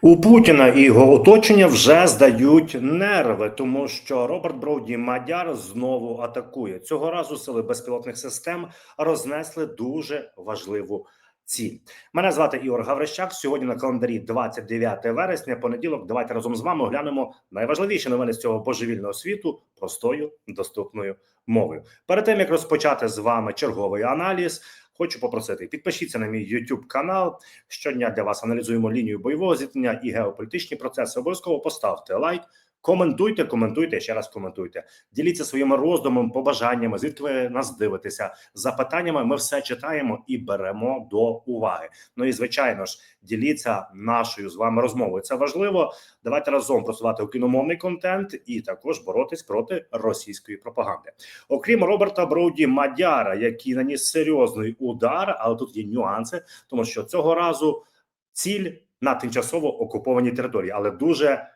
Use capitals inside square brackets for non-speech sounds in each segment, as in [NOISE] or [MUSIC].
У Путіна і його оточення вже здають нерви, тому що Роберт Броуді Мадяр знову атакує цього разу. Сили безпілотних систем рознесли дуже важливу ціль. Мене звати Ігор Гаврищак. Сьогодні на календарі 29 вересня. Понеділок. Давайте разом з вами оглянемо найважливіші новини з цього божевільного світу простою доступною мовою. Перед тим як розпочати з вами черговий аналіз. Хочу попросити, підпишіться на мій YouTube канал. Щодня для вас аналізуємо лінію бойового зіткнення і геополітичні процеси. Обов'язково поставте лайк, коментуйте, коментуйте ще раз коментуйте. Діліться своїми роздумами, побажаннями, звідки ви нас дивитеся, запитаннями. Ми все читаємо і беремо до уваги. Ну і звичайно ж, діліться нашою з вами розмовою. Це важливо. Давайте разом просувати україномовний контент і також боротись проти російської пропаганди. Окрім Роберта Броуді Мадяра, який наніс серйозний удар, але тут є нюанси, тому що цього разу ціль на тимчасово окупованій території, але дуже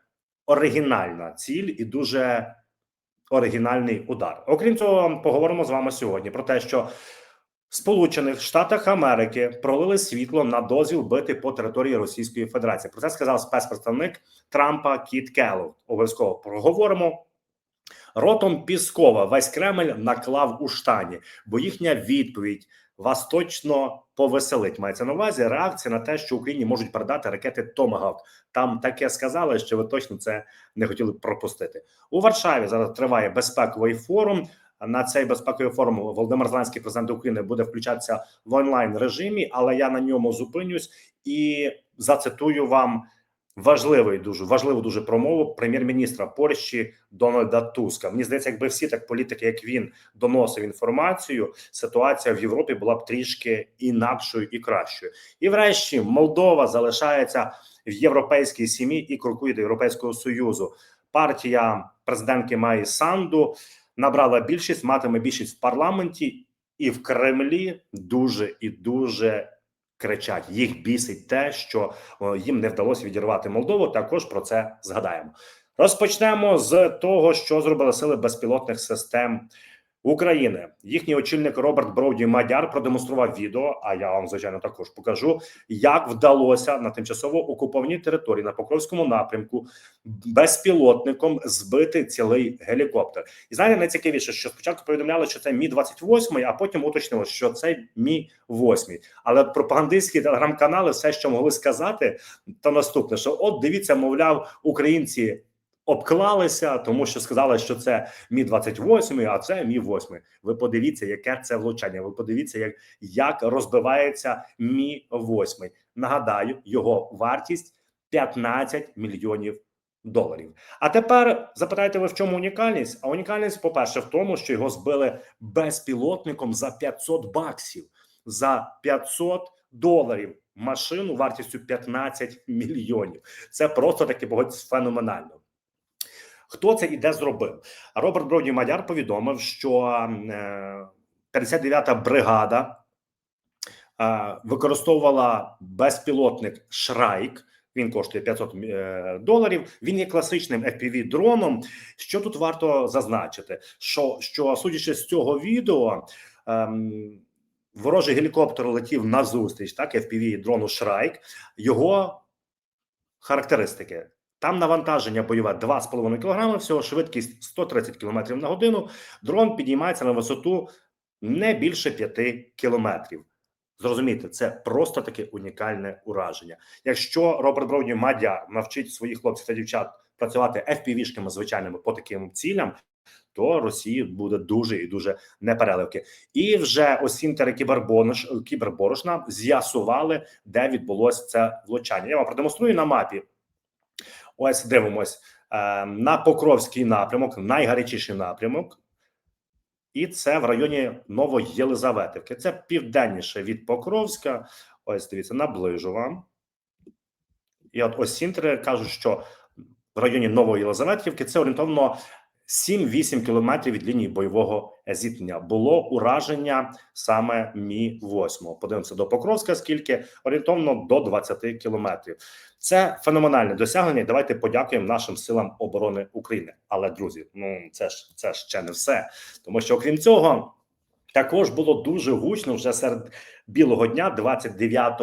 оригінальна ціль і дуже оригінальний удар. Окрім цього, поговоримо з вами сьогодні про те, що в Сполучених Штатах Америки пролили світло на дозвіл бити по території Російської Федерації. Про це сказав спецпредставник Трампа Кіт Келлоу. Обов'язково проговоримо. Ротом Піскова весь Кремль наклав у штані, бо їхня відповідь вас точно повеселить. Мається на увазі реакція на те, що Україні можуть передати ракети Томагавк. Там таке сказали, що ви точно це не хотіли пропустити. У Варшаві зараз триває безпековий форум. На цей безпековий форум Володимир Зеленський, президент України, буде включатися в онлайн режимі, але я на ньому зупинюсь і зацитую вам важливий дуже важливу дуже промову прем'єр-міністра Польщі Дональда Туска. Мені здається, якби всі так політики, як він доносив інформацію, ситуація в Європі була б трішки інакшою і кращою. І, врешті, Молдова залишається в європейській сім'ї і крокує до Європейського союзу. Партія президентки Маї Санду набрала більшість, матиме більшість в парламенті і в Кремлі дуже і дуже кричать. Їх бісить те, що їм не вдалося відірвати Молдову. Також про це згадаємо. Розпочнемо з того, що зробили сили безпілотних систем України. Їхній очільник Роберт Броуді Мадяр продемонстрував відео. А я вам звичайно також покажу, як вдалося на тимчасово окупованій території на Покровському напрямку безпілотником збити цілий гелікоптер. І знаєте, найцікавіше, що спочатку повідомляли, що це мі 28 а потім уточнили, що це мі 8 Але пропагандистські телеграм-канали все, що могли сказати, то наступне: що от дивіться, мовляв, українці обклалися, тому що сказали, що це мі 28 а це мі 8 Ви подивіться, яке це влучання. Ви подивіться, як, як розбивається мі 8 Нагадаю, його вартість 15 мільйонів доларів. А тепер запитайте ви, в чому унікальність? А унікальність, по-перше, в тому, що його збили безпілотником за 500 баксів, за 500 доларів. Машину вартістю 15 мільйонів. Це просто таки погодьтесь, феноменально. Хто це і де зробив? Роберт Броді Мадяр повідомив, що 59-та бригада е, використовувала безпілотник Шрайк. Він коштує 500 е, доларів. Він є класичним fpv дроном. Що тут варто зазначити? Що що судячи з цього відео, ем, ворожий гелікоптер летів на зустріч, так fpv дрону Шрайк. Його характеристики. Там навантаження бойове 2,5 кг, всього швидкість 130 км на годину. Дрон підіймається на висоту не більше 5 кілометрів. Зрозумійте, це просто таке унікальне ураження. Якщо Роберт Броуді Мадяр навчить своїх хлопців та дівчат працювати FPV-шками звичайними по таким цілям, то Росії буде дуже і дуже непереливки. І вже осінтери кіберборошна з'ясували, де відбулося це влучання. Я вам продемонструю на мапі. Ось дивимось е, на Покровський напрямок, найгарячіший напрямок, і це в районі Новоєлизаветівки. Це південніше від Покровська. Ось дивіться, наближу вам. І от ось сінтери кажуть, що в районі Нової Єлизаветівки це орієнтовно 7-8 кілометрів від лінії бойового зіткнення було ураження саме мі 8 Подивимося до Покровська, скільки орієнтовно до 20 кілометрів. Це феноменальне досягнення. Давайте подякуємо нашим силам оборони України. Але друзі, ну це ж це ще не все, тому що окрім цього. Також було дуже гучно вже серед білого дня, 29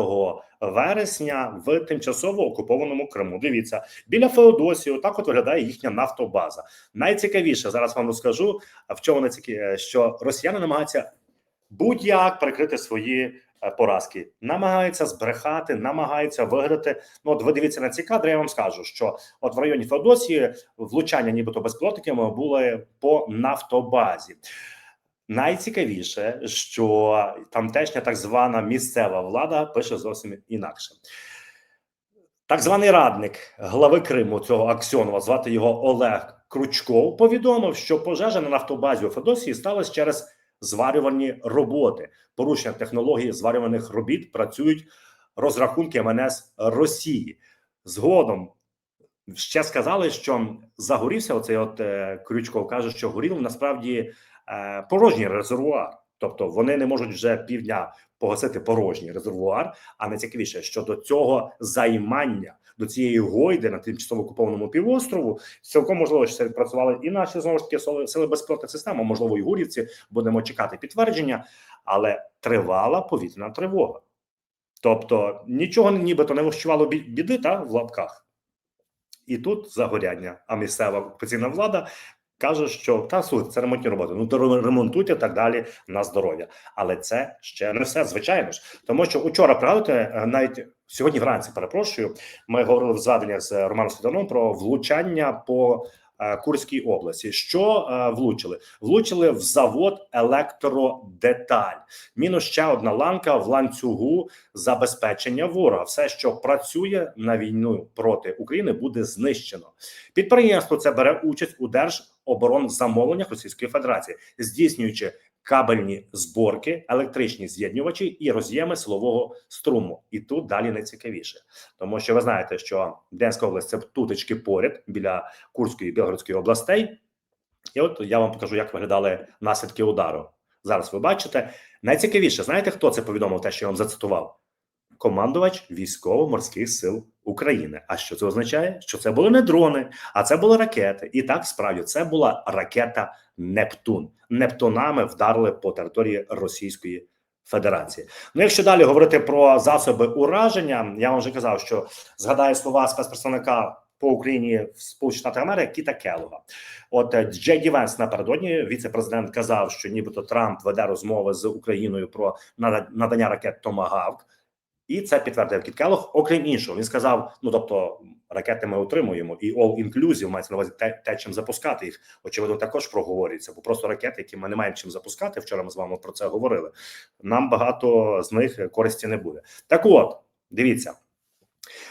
вересня в тимчасово окупованому Криму. Дивіться, біля Феодосії, так от виглядає їхня нафтобаза. Найцікавіше зараз вам розкажу. В чому найцікавіше, що росіяни намагаються будь-як прикрити свої е, поразки, намагаються збрехати, намагаються виграти. Ну, от ви дивіться на ці кадри. Я вам скажу, що от в районі Феодосії влучання, нібито безпілотниками, були по нафтобазі. Найцікавіше, що тамтешня так звана місцева влада пише зовсім інакше. Так званий радник глави Криму цього Аксьонова, звати його Олег Кручков, повідомив, що пожежа на нафтобазі у Федосії сталася через зварювальні роботи. Порушення технології зварюваних робіт працюють розрахунки МНС Росії. Згодом ще сказали, що загорівся оцей от е, Крючков каже, що горів насправді порожній резервуар. Тобто вони не можуть вже півдня погасити порожній резервуар. А найцікавіше, що до цього займання до цієї гойди на тимчасово окупованому півострову цілком можливо, що це відпрацювали і наші знову ж таки сили, безпілотних систем, можливо, і гурівці. Будемо чекати підтвердження, але тривала повітряна тривога. Тобто нічого нібито не вищувало біди та в лапках. І тут загоряння. А місцева окупаційна влада каже, що та слухайте, це ремонтні роботи. Ну то ремонтуйте так далі на здоров'я. Але це ще не все, звичайно ж. Тому що учора пригадуєте, навіть сьогодні вранці перепрошую. Ми говорили в зведеннях з Романом Світаном про влучання по Курській області. Що е, влучили? Влучили в завод електродеталь. Мінус ще одна ланка в ланцюгу забезпечення ворога. Все, що працює на війну проти України, буде знищено. Підприємство це бере участь у держоборонзамовленнях Російської Федерації, здійснюючи кабельні зборки, електричні з'єднувачі і роз'єми силового струму. І тут далі найцікавіше, тому що ви знаєте, що Денська область це тутечки поряд біля Курської і Білгородської областей. І от я вам покажу, як виглядали наслідки удару. Зараз ви бачите. Найцікавіше, знаєте, хто це повідомив, те, що я вам зацитував? Командувач військово-морських сил України. А що це означає? Що це були не дрони, а це були ракети. І так справді це була ракета Нептун. Нептунами вдарили по території Російської Федерації. Ну, якщо далі говорити про засоби ураження, я вам вже казав, що згадаю слова спецпредставника по Україні в Сполучених Штатах Америки Кіта Келлога. От е, Джей Ді Венс напередодні віце-президент казав, що нібито Трамп веде розмови з Україною про нада- надання ракет Томагавк. І це підтвердив Кіт Келлог. Окрім іншого, він сказав: ну тобто, ракети ми отримуємо, і all inclusive мається на увазі те, те, чим запускати їх. Очевидно, також проговорюється, бо просто ракети, які ми не маємо чим запускати. Вчора ми з вами про це говорили. Нам багато з них користі не буде. Так, от дивіться.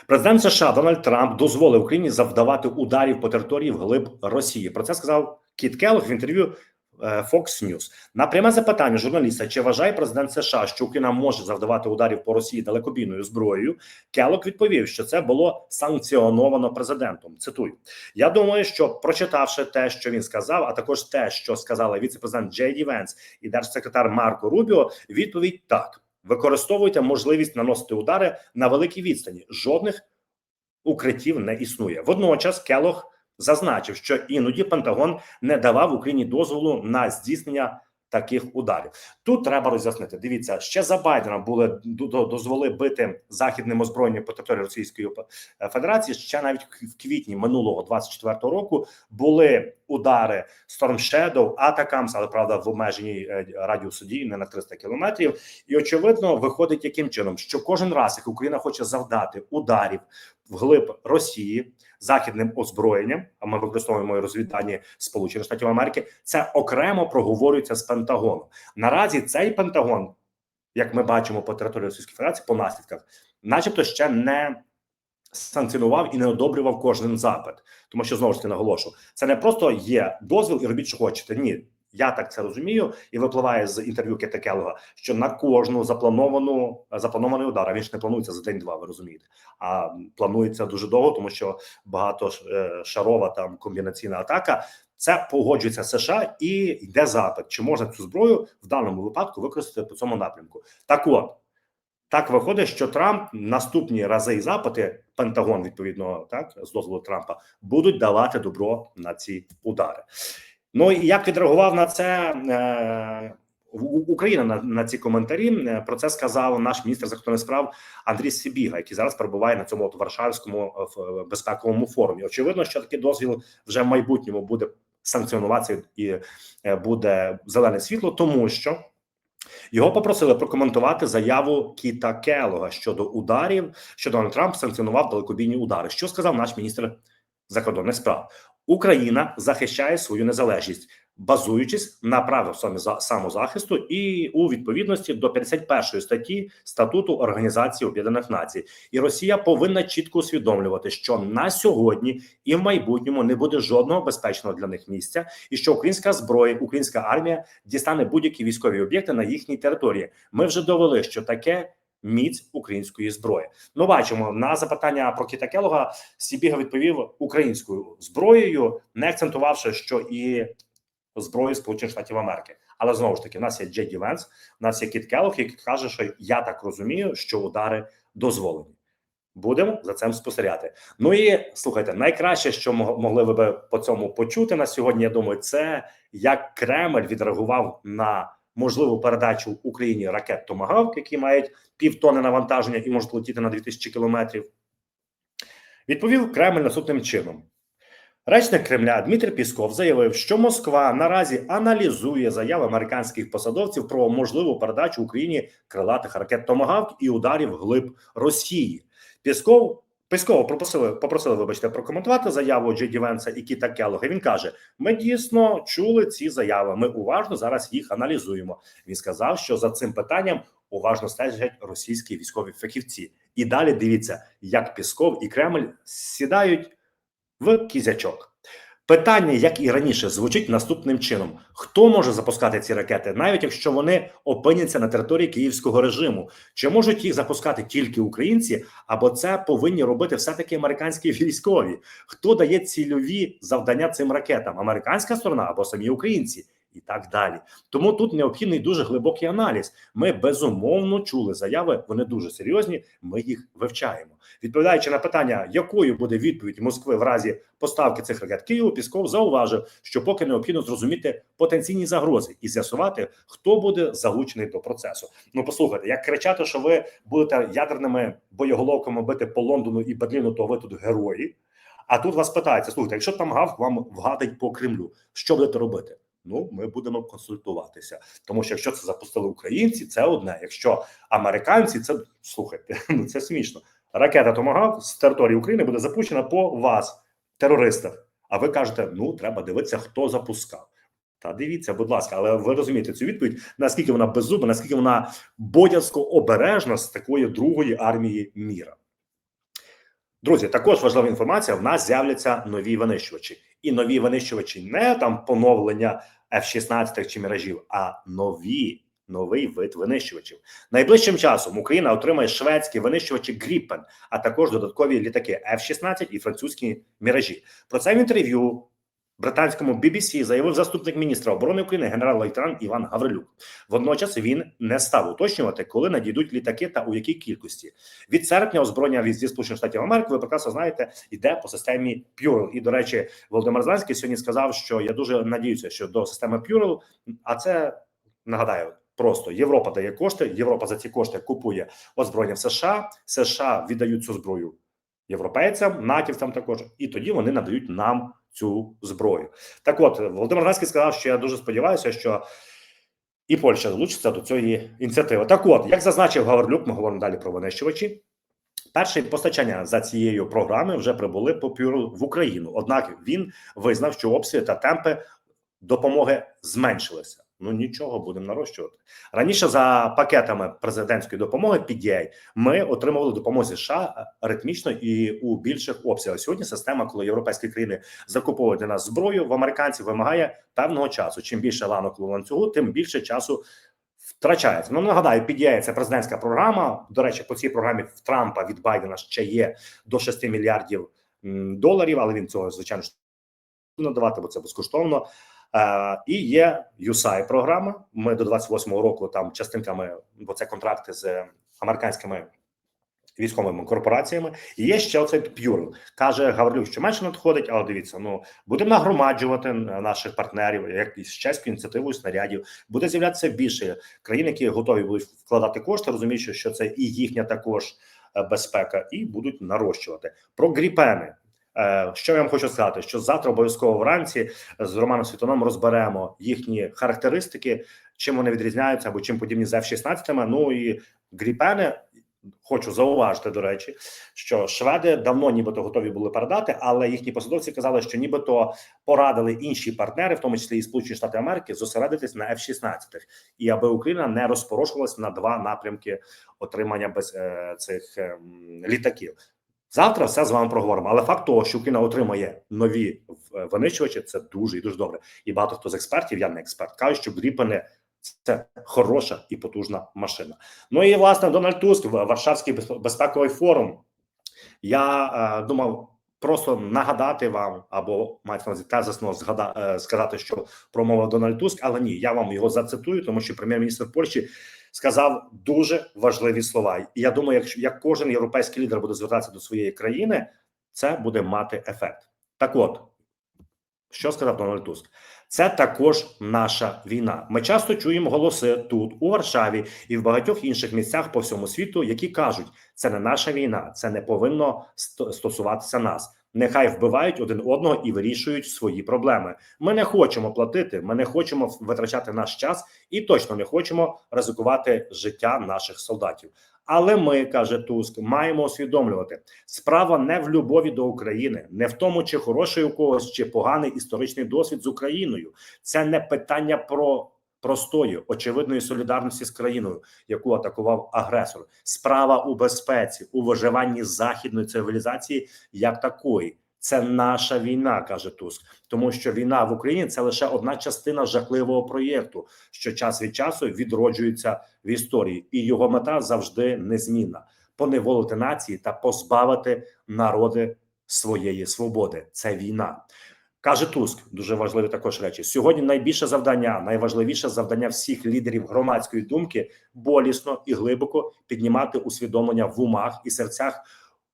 Президент США Дональд Трамп дозволив Україні завдавати ударів по території вглиб Росії. Про це сказав Кіт Келлог в інтерв'ю Fox News. На пряме запитання журналіста, чи вважає президент США, що Україна може завдавати ударів по Росії далекобійною зброєю, Келлог відповів, що це було санкціоновано президентом. Цитую: я думаю, що прочитавши те, що він сказав, а також те, що сказали віце-президент Джей Ді Венс і держсекретар Марко Рубіо, відповідь так: використовуйте можливість наносити удари на великій відстані. Жодних укриттів не існує. Водночас Келох зазначив, що іноді Пентагон не давав Україні дозволу на здійснення таких ударів. Тут треба роз'яснити. Дивіться, ще за Байдена були до- до- дозволи бити західним озброєнням по території Російської Федерації. Ще навіть в квітні минулого 24-го року були удари Storm Shadow, Атакамс, але правда в обмеженій е, радіусу дії не на 300 кілометрів. І очевидно, виходить яким чином, що кожен раз, як Україна хоче завдати ударів вглиб Росії західним озброєнням, а ми використовуємо розвіддані Сполучених Штатів Америки, це окремо проговорюється з Пентагоном. Наразі цей Пентагон, як ми бачимо по території Російської Федерації, по наслідках, начебто ще не санкціонував і не одобрював кожен запит, тому що знову ж таки наголошу, це не просто є дозвіл і робіть, що хочете. Ні. Я так це розумію, і випливає з інтерв'ю Кетакелога, що на кожну заплановану запланований удар, а він ж не планується за день-два, ви розумієте, а планується дуже довго, тому що багато е, шарова там комбінаційна атака. Це погоджується США і йде запит, чи можна цю зброю в даному випадку використати по цьому напрямку. Так от так виходить, що Трамп наступні рази і запити Пентагон, відповідно, так з дозволу Трампа, будуть давати добро на ці удари. Ну і як відреагував на це е, Україна на, на ці коментарі е, про це сказав наш міністр закордонних справ Андрій Сибіга, який зараз перебуває на цьому от Варшавському е, е, безпековому форумі. Очевидно, що такий дозвіл вже в майбутньому буде санкціонуватися і буде зелене світло, тому що. Його попросили прокоментувати заяву Кіта Келога щодо ударів, що Дональд Трамп санкціонував далекобійні удари. Що сказав наш міністр закордонних справ? Україна захищає свою незалежність, базуючись на самоза- самозахисту і у відповідності до 51 статті статуту Організації Об'єднаних Націй. І Росія повинна чітко усвідомлювати, що на сьогодні і в майбутньому не буде жодного безпечного для них місця, і що українська зброя, українська армія дістане будь-які військові об'єкти на їхній території. Ми вже довели, що таке. Міць української зброї. Ну, бачимо на запитання про Кіта Келога Сібіга відповів українською зброєю, не акцентувавши, що і зброю Сполучених Штатів Америки. Але знову ж таки, в нас є Джеді Венс, в нас є Кіт Келог, який каже, що я так розумію, що удари дозволені. Будемо за цим спостерігати. Ну і слухайте, найкраще, що мог- могли би по цьому почути на сьогодні. Я думаю, це як Кремль відреагував на можливу передачу Україні ракет Томагавк, які мають півтони навантаження і можуть летіти на 2000 кілометрів. Відповів Кремль наступним чином. Речник Кремля Дмитрий Пісков заявив, що Москва наразі аналізує заяви американських посадовців про можливу передачу Україні крилатих ракет Томагавк і ударів глиб Росії. Пісков Піскова попросили, попросили, вибачте, прокоментувати заяву Джеді Венса і Кіта Келлога. Він каже: Ми дійсно чули ці заяви. Ми уважно зараз їх аналізуємо. Він сказав, що за цим питанням уважно стежать російські військові фахівці. І далі дивіться, як Пісков і Кремль сідають в кізячок. Питання, як і раніше, звучить наступним чином: хто може запускати ці ракети, навіть якщо вони опиняться на території київського режиму, чи можуть їх запускати тільки українці, або це повинні робити все таки американські [LAUGHS] військові? Хто дає цільові завдання цим ракетам? Американська сторона або самі українці? І так далі, тому тут необхідний дуже глибокий аналіз. Ми безумовно чули заяви. Вони дуже серйозні. Ми їх вивчаємо. Відповідаючи на питання, якою буде відповідь Москви в разі поставки цих ракет Києву, Пісков зауважив, що поки необхідно зрозуміти потенційні загрози і з'ясувати, хто буде залучений до процесу. Ну послухайте, як кричати, що ви будете ядерними боєголовками бити по Лондону і Берліну, то ви тут герої. А тут вас питається: слухайте, якщо там гавк вам вгадить по Кремлю, що будете робити? Ну, ми будемо консультуватися, тому що якщо це запустили українці, це одне. Якщо американці, це слухайте, [LAUGHS] ну це смішно. Ракета Томагавк з території України буде запущена по вас, терористах. А ви кажете, ну треба дивитися, хто запускав. Та дивіться, будь ласка, але ви розумієте цю відповідь, наскільки вона беззуба, наскільки вона боязко обережна з такої другої армії міра. Друзі, також важлива інформація: в нас з'являться нові винищувачі, і нові винищувачі не там поновлення F-16 чи міражів, а нові. Новий вид винищувачів найближчим часом Україна отримає шведські винищувачі Гріппен, а також додаткові літаки F-16 і французькі міражі. Про це в інтерв'ю британському BBC заявив заступник міністра оборони України генерал-лейтенант Іван Гаврилюк. Водночас він не став уточнювати, коли надійдуть літаки та у якій кількості. Від серпня озброєння від зі сполучених штатів Америки. Ви прекрасно знаєте, йде по системі Пюрел. І до речі, Володимир Зеленський сьогодні сказав, що я дуже надіюся, що до системи Пюрел, а це нагадаю. Просто Європа дає кошти. Європа за ці кошти купує озброєння в США. США віддають цю зброю європейцям, натівцям також, і тоді вони надають нам цю зброю. Так, от Володимир Ганський сказав, що я дуже сподіваюся, що і Польща долучиться до цієї ініціативи. Так, от як зазначив Гаварлюк, ми говоримо далі про винищувачі. Перші постачання за цією програмою вже прибули по пюру в Україну. Однак він визнав, що обсяги та темпи допомоги зменшилися. Ну нічого, будемо нарощувати раніше. За пакетами президентської допомоги PDA ми отримували допомогу США ритмічно і у більших обсягах. Сьогодні система, коли європейські країни закуповують для нас зброю в американців, вимагає певного часу. Чим більше ланок ланцюгу, тим більше часу втрачається. Ну нагадаю, PDA – це президентська програма. До речі, по цій програмі в Трампа від Байдена ще є до 6 мільярдів доларів, але він цього звичайно ж надавати, бо це безкоштовно. І є USAI програма. Ми до 28-го року там частинками, бо це контракти з американськими військовими корпораціями. І є ще оцей П'юрл. Каже Гаврилюк, що менше надходить, але дивіться, ну будемо нагромаджувати наших партнерів, як із чеською ініціативою снарядів. Буде з'являтися більше країн, які готові будуть вкладати кошти, розуміючи, що це і їхня також е, безпека, і будуть нарощувати про гріпени. Е, Що я вам хочу сказати, що завтра обов'язково вранці з Романом Світоном розберемо їхні характеристики, чим вони відрізняються або чим подібні з F-16. Ну і гріпени. Хочу зауважити, до речі, що шведи давно нібито готові були передати, але їхні посадовці казали, що нібито порадили інші партнери, в тому числі і Сполучені Штати Америки, зосередитись на F-16, і аби Україна не розпорошувалась на два напрямки отримання без е, цих е, літаків. Завтра все з вами проговоримо. Але факт того, що Україна отримає нові винищувачі, це дуже і дуже добре. І багато хто з експертів, я не експерт, кажуть, що Гріпени це хороша і потужна машина. Ну і власне Дональд Туск, Варшавський безпековий форум. Я е, думав просто нагадати вам або мається на тезисно згада, е, сказати, що промовив Дональд Туск, але ні, я вам його зацитую, тому що прем'єр-міністр Польщі сказав дуже важливі слова. І я думаю, якщо як кожен європейський лідер буде звертатися до своєї країни, це буде мати ефект. Так, от що сказав Дональд Туск? Це також наша війна. Ми часто чуємо голоси тут, у Варшаві і в багатьох інших місцях по всьому світу, які кажуть, це не наша війна, це не повинно стосуватися нас. Нехай вбивають один одного і вирішують свої проблеми. Ми не хочемо платити, ми не хочемо витрачати наш час і точно не хочемо ризикувати життя наших солдатів. Але ми каже Туск, маємо усвідомлювати справа не в любові до України, не в тому, чи хороший у когось, чи поганий історичний досвід з Україною. Це не питання про простої очевидної солідарності з країною, яку атакував агресор. Справа у безпеці, у виживанні західної цивілізації як такої. Це наша війна, каже Туск, тому що війна в Україні це лише одна частина жахливого проєкту, що час від часу відроджується в історії, і його мета завжди незмінна: поневолити нації та позбавити народи своєї свободи. Це війна. Каже Туск, дуже важливі також речі. Сьогодні найбільше завдання, найважливіше завдання всіх лідерів громадської думки болісно і глибоко піднімати усвідомлення в умах і серцях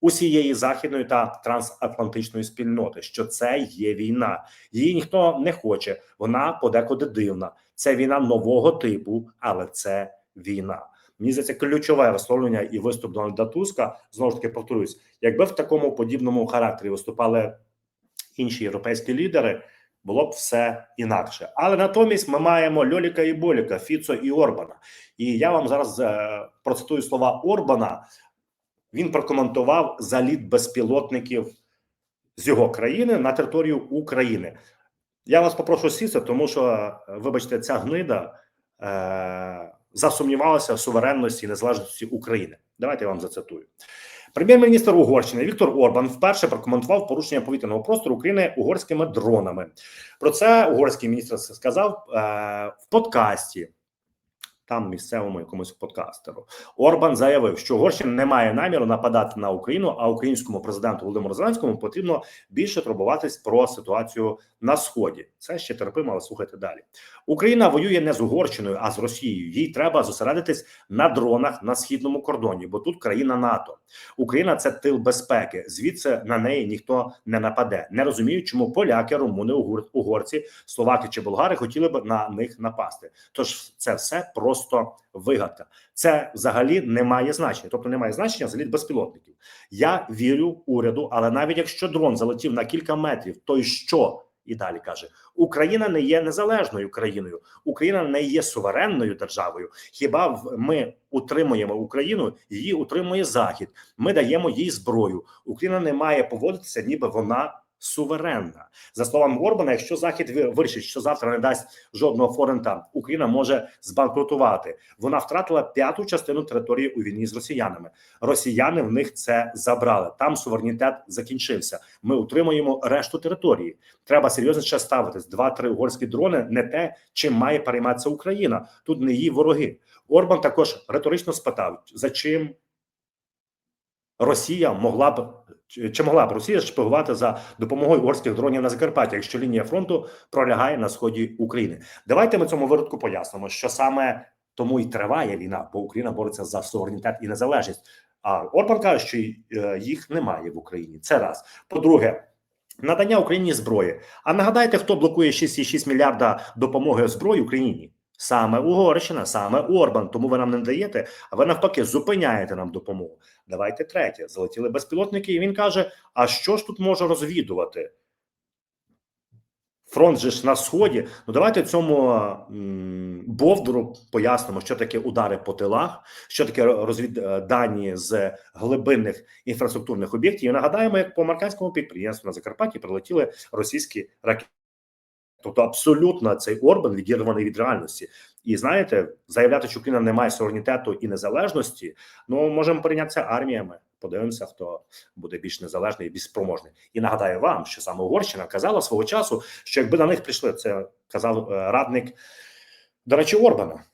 усієї західної та трансатлантичної спільноти, що це є війна. Її ніхто не хоче. Вона подекуди дивна. Це війна нового типу, але це війна. Мені здається, ключове висловлення і виступ Дональда Туска знову ж таки повторюсь, якби в такому подібному характері виступали інші європейські лідери. Було б все інакше, але натомість ми маємо Льоліка і Боліка, Фіцо і Орбана. І я вам зараз е, процитую слова Орбана. Він прокоментував заліт безпілотників з його країни на територію України. Я вас попрошу сісти, тому що, вибачте, ця гнида е, засумнівалася в суверенності і незалежності України. Давайте я вам зацитую. Прем'єр-міністр Угорщини Віктор Орбан вперше прокоментував порушення повітряного простору України угорськими дронами. Про це угорський міністр сказав е, в подкасті. Там місцевому якомусь подкастеру Орбан заявив, що Угорщина не має наміру нападати на Україну, а українському президенту Володимиру Зеленському потрібно більше турбуватись про ситуацію на сході. Це ще терпимо, але слухайте далі. Україна воює не з Угорщиною, а з Росією. Їй треба зосередитись на дронах на східному кордоні, бо тут країна НАТО. Україна це тил безпеки. Звідси на неї ніхто не нападе. Не розуміють, чому поляки, румуни, угорці, словаки чи болгари хотіли б на них напасти. Тож це все просто вигадка. Це взагалі не має значення, тобто не має значення заліт безпілотників. Я вірю уряду, але навіть якщо дрон залетів на кілька метрів, то й що? І далі каже: Україна не є незалежною країною, Україна не є суверенною державою. Хіба ми утримуємо Україну? Її утримує Захід. Ми даємо їй зброю. Україна не має поводитися, ніби вона суверенна. За словами Орбана, якщо Захід вирішить, що завтра не дасть жодного форента, Україна може збанкрутувати. Вона втратила п'яту частину території у війні з росіянами. Росіяни в них це забрали. Там суверенітет закінчився. Ми утримуємо решту території. Треба серйозніше ставитись. Два-три угорські дрони не те, чим має перейматися Україна. Тут не її вороги. Орбан також риторично спитав, за чим Росія могла б чи могла б Росія шпигувати за допомогою угорських дронів на Закарпатті, якщо лінія фронту пролягає на сході України? Давайте ми цьому виродку пояснимо, що саме тому і триває війна, бо Україна бореться за суверенітет і незалежність. А Орбан каже, що е, їх немає в Україні. Це раз. По-друге, надання Україні зброї. А нагадайте, хто блокує 6,6 мільярда допомоги зброї Україні? Саме Угорщина, саме Орбан. Тому ви нам не даєте, а ви навпаки зупиняєте нам допомогу. Давайте третє. Залетіли безпілотники, і він каже: А що ж тут може розвідувати? Фронт же ж на сході. Ну давайте цьому Бовдуру пояснимо, що таке удари по тилах, що таке розвіддані з глибинних інфраструктурних об'єктів. І нагадаємо, як по американському підприємству на Закарпатті прилетіли російські ракети. Тобто, абсолютно цей Орбан відірваний від реальності. І знаєте, заявляти, що Україна не має суверенітету і незалежності. Ну можемо порівнятися арміями. Подивимося, хто буде більш незалежний і більш спроможний. І нагадаю вам, що саме Угорщина казала свого часу, що якби на них прийшли, це казав е, радник, до речі, Орбана.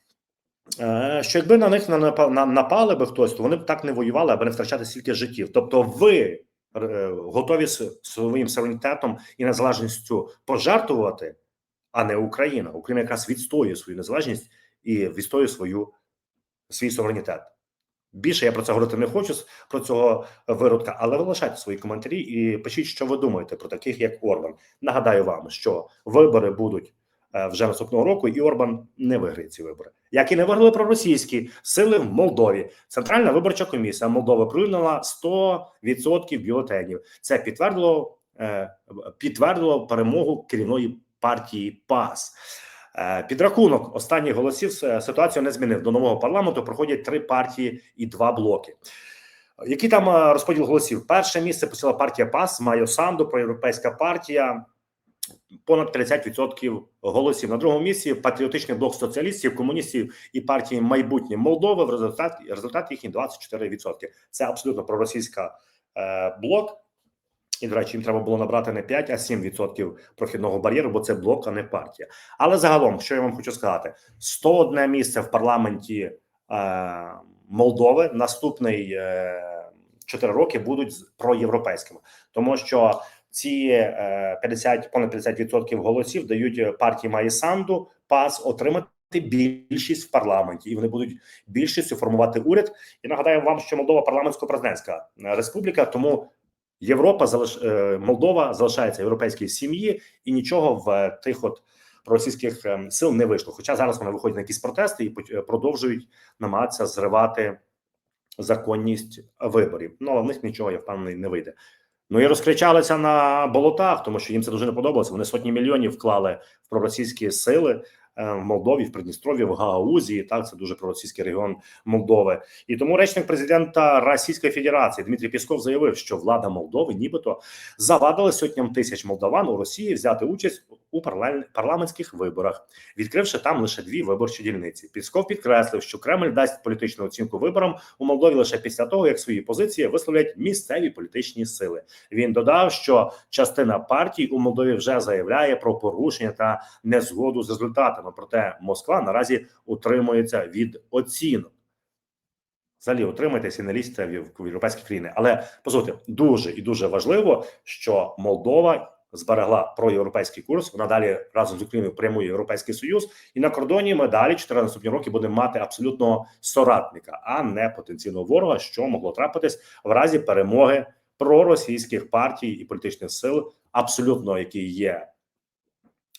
е, Що якби на них напа- на- напали би хтось, то вони б так не воювали, аби не втрачати стільки життів. Тобто, ви готові своїм суверенітетом і незалежністю пожертвувати, а не Україна. Україна якраз відстоює свою незалежність і відстоює свою свій суверенітет. Більше я про це говорити не хочу про цього виродка, але ви лишайте свої коментарі і пишіть, що ви думаєте про таких, як Орбан. Нагадаю вам, що вибори будуть е, вже наступного року, і Орбан не виграє ці вибори. Як і не виграли проросійські сили в Молдові. Центральна виборча комісія Молдови прийняла 100% бюлетенів. Це підтвердило е, підтвердило перемогу керівної партії ПАС. Е, Підрахунок останніх голосів е, ситуацію не змінив. До нового парламенту проходять три партії і два блоки. Який там е, розподіл голосів? Перше місце посіла партія ПАС, Майо Санду, проєвропейська партія. Понад 30% голосів на другому місці патріотичний блок соціалістів, комуністів і партії майбутнє Молдови. В результаті результат їхній 24%. Це абсолютно проросійська е, блок. І, до речі, їм треба було набрати не 5, а 7% прохідного бар'єру, бо це блок, а не партія. Але загалом, що я вам хочу сказати: 101 місце в парламенті е, Молдови наступний е, 4 роки будуть проєвропейськими, тому що ці е, 50, понад 50% голосів дають е, партії Маїсанду ПАС отримати більшість в парламенті, і вони будуть більшістю формувати уряд. І нагадаю вам, що Молдова парламентсько-президентська е, республіка, тому Європа залиш... е, Молдова залишається європейській сім'ї, і нічого в е, тих от російських сил не вийшло. Хоча зараз вони виходять на якісь протести і е, продовжують намагатися зривати законність виборів. Ну але в них нічого, я впевнений, не вийде. Ну і розкричалися на болотах, тому що їм це дуже не подобалося. Вони сотні мільйонів вклали в проросійські сили в Молдові, в Придністров'ї, в Гагаузії. Так, це дуже проросійський регіон Молдови. І тому речник президента Російської Федерації Дмитрій Пісков заявив, що влада Молдови, нібито завадила сотням тисяч молдаван у Росії взяти участь у парламентських виборах, відкривши там лише дві виборчі дільниці. Пісков підкреслив, що Кремль дасть політичну оцінку виборам у Молдові лише після того, як свої позиції висловлять місцеві політичні сили. Він додав, що частина партій у Молдові вже заявляє про порушення та незгоду з результатами. Проте Москва наразі утримується від оцінок. Взагалі утримайтеся і не лізьте в європейські країни. Але послухайте, дуже і дуже важливо, що Молдова зберегла проєвропейський курс. Вона далі разом з Україною прямує європейський союз, і на кордоні ми далі 4 наступні роки будемо мати абсолютного соратника, а не потенційного ворога, що могло трапитись в разі перемоги проросійських партій і політичних сил, абсолютно які є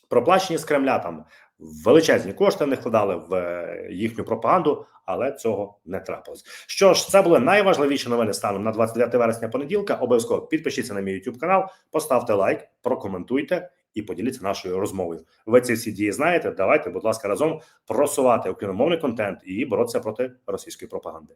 проплачені з Кремля там величезні кошти не вкладали в е, їхню пропаганду, але цього не трапилось. Що ж, це були найважливіші новини станом на 29 вересня понеділка. Обов'язково підпишіться на мій YouTube канал, поставте лайк, прокоментуйте і поділіться нашою розмовою. Ви ці всі дії знаєте. Давайте, будь ласка, разом просувати україномовний контент і боротися проти російської пропаганди.